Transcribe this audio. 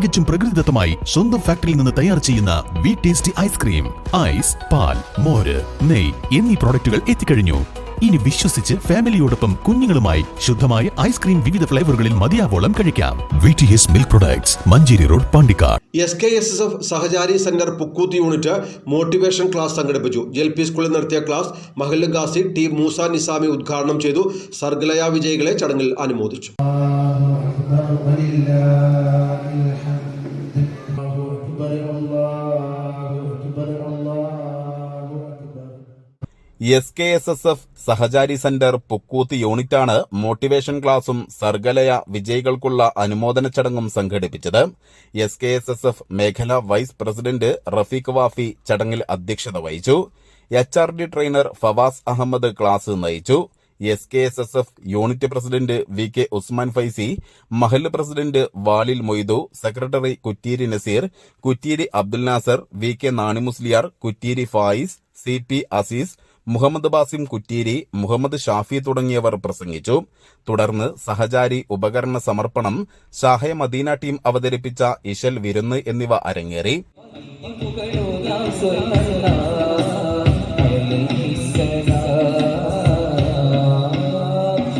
തികച്ചും പ്രകൃതിദത്തമായി സ്വന്തം ഫാക്ടറിയിൽ നിന്ന് തയ്യാർ ചെയ്യുന്ന വി ടേസ്റ്റി ഐസ്ക്രീം ഐസ് പാൽ മോര് നെയ് എന്നീ പ്രോഡക്റ്റുകൾ എത്തിക്കഴിഞ്ഞു. ഇനി വിശ്വസിച്ച് ഫാമിലിയോടൊപ്പം കുഞ്ഞുങ്ങളുമായി ശുദ്ധമായ ഐസ്ക്രീം വിവിധ ഫ്ലേവറുകളിൽ മതിയാവോളം കഴിക്കാം. V T S milk products Manjeri road Pandikkad. S K S S F Sahachari centre Pukkooth unit motivation class സംഘടിപ്പിച്ചു. ജെൽ പി സ്കൂളിൽ നടത്തിയ ക്ലാസ് മഹല്ല ഗാസി ടി മൂസ നിസാമി ഉദ്ഘാടനം ചെയ്തു. സർഗലയ വിജയികളെ ചടങ്ങിൽ അനുമോദിച്ചു. S K S S F Sahachari centre Pukkooth യൂണിറ്റാണ് മോട്ടിവേഷൻ ക്ലാസും സർഗലയ വിജയികൾക്കുള്ള അനുമോദന ചടങ്ങും സംഘടിപ്പിച്ചത്. S K S S F മേഖലാ വൈസ് പ്രസിഡന്റ് റഫീഖ് വാഫി ചടങ്ങിൽ അധ്യക്ഷത വഹിച്ചു. H R D trainer Fawas Ahmed class നയിച്ചു. S K S S F unit president V K Usman Faizi Mahal president Valil Moidu secretary Kutteeri Naseer Kutteeri Abdul Nasar V K Nanimusliyar Kutteeri Fayis C P Azeez Muhammad Basim Kutteeri Muhammad Shafi തുടങ്ങിയവർ പ്രസംഗിച്ചു. തുടർന്ന് സഹചാരി ഉപകരണ സമർപ്പണം ഷാഹയ Medina team അവതരിപ്പിച്ച ഇഷൽ വിരുന്ന് എന്നിവ അരങ്ങേറി.